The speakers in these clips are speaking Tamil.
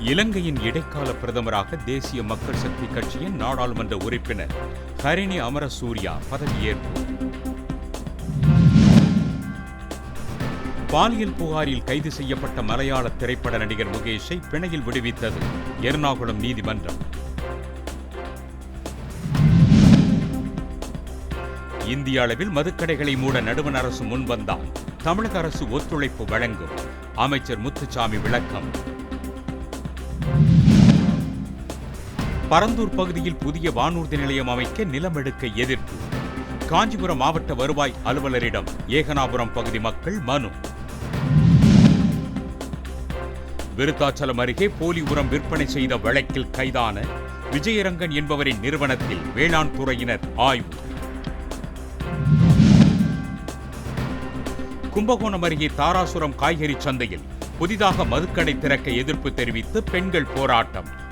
இலங்கையின் இடைக்கால பிரதமராக தேசிய மக்கள் சக்தி கட்சியின் நாடாளுமன்ற உறுப்பினர் ஹரிணி அமரசூர்யா பதவியேற்பு. பாலியல் புகாரில் கைது செய்யப்பட்ட மலையாள திரைப்பட நடிகர் முகேஷை பிணையில் விடுவித்தது எர்ணாகுளம் நீதிமன்றம். இந்திய அளவில் மதுக்கடைகளை மூட நடுவண் அரசு முன்வந்தால் தமிழக அரசு ஒத்துழைப்பு வழங்கும். அமைச்சர் முத்துசாமி விளக்கம். பரந்தூர் பகுதியில் புதிய வானூர்தி நிலையம் அமைக்க நிலமெடுக்க எதிர்ப்பு. காஞ்சிபுரம் மாவட்ட வருவாய் அலுவலரிடம் ஏகனாபுரம் பகுதி மக்கள் மனு. விருத்தாச்சலம் அருகே போலி உரம் விற்பனை செய்த வழக்கில் கைதான விஜயரங்கன் என்பவரின் நிறுவனத்தில் வேளாண் துறையினர் ஆய்வு. கும்பகோணம் அருகே தாராசுரம் காய்கறி சந்தையில் புதிதாக மதுக்கடை திறக்க எதிர்ப்பு தெரிவித்து பெண்கள் போராட்டம்.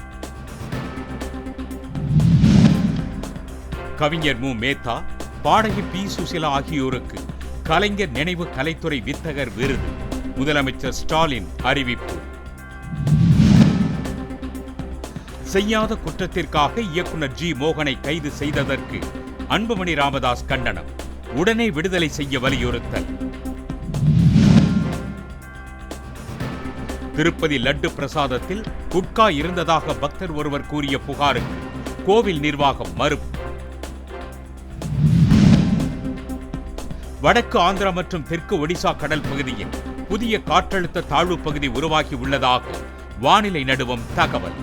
கவிஞர் மு. மேத்தா பாடகி பி. சுசிலா ஆகியோருக்கு கலைஞர் நினைவு கலைத்துறை வித்தகர் விருது. முதலமைச்சர் ஸ்டாலின் அறிவிப்பு. செய்யாத குற்றத்திற்காக இயக்குனர் ஜி. மோகனை கைது செய்ததற்கு அன்புமணி ராமதாஸ் கண்டனம். உடனே விடுதலை செய்ய வலியுறுத்தல். திருப்பதி லட்டு பிரசாதத்தில் குட்கா இருந்ததாக பக்தர் ஒருவர் கூறிய புகாருக்கு கோவில் நிர்வாகம் மறுப்பு. வடக்கு ஆந்திரா மற்றும் தெற்கு ஒடிசா கடல் பகுதியில் புதிய காற்றழுத்த தாழ்வு பகுதி உருவாகி உள்ளதாக வானிலை நடுவம் தகவல்.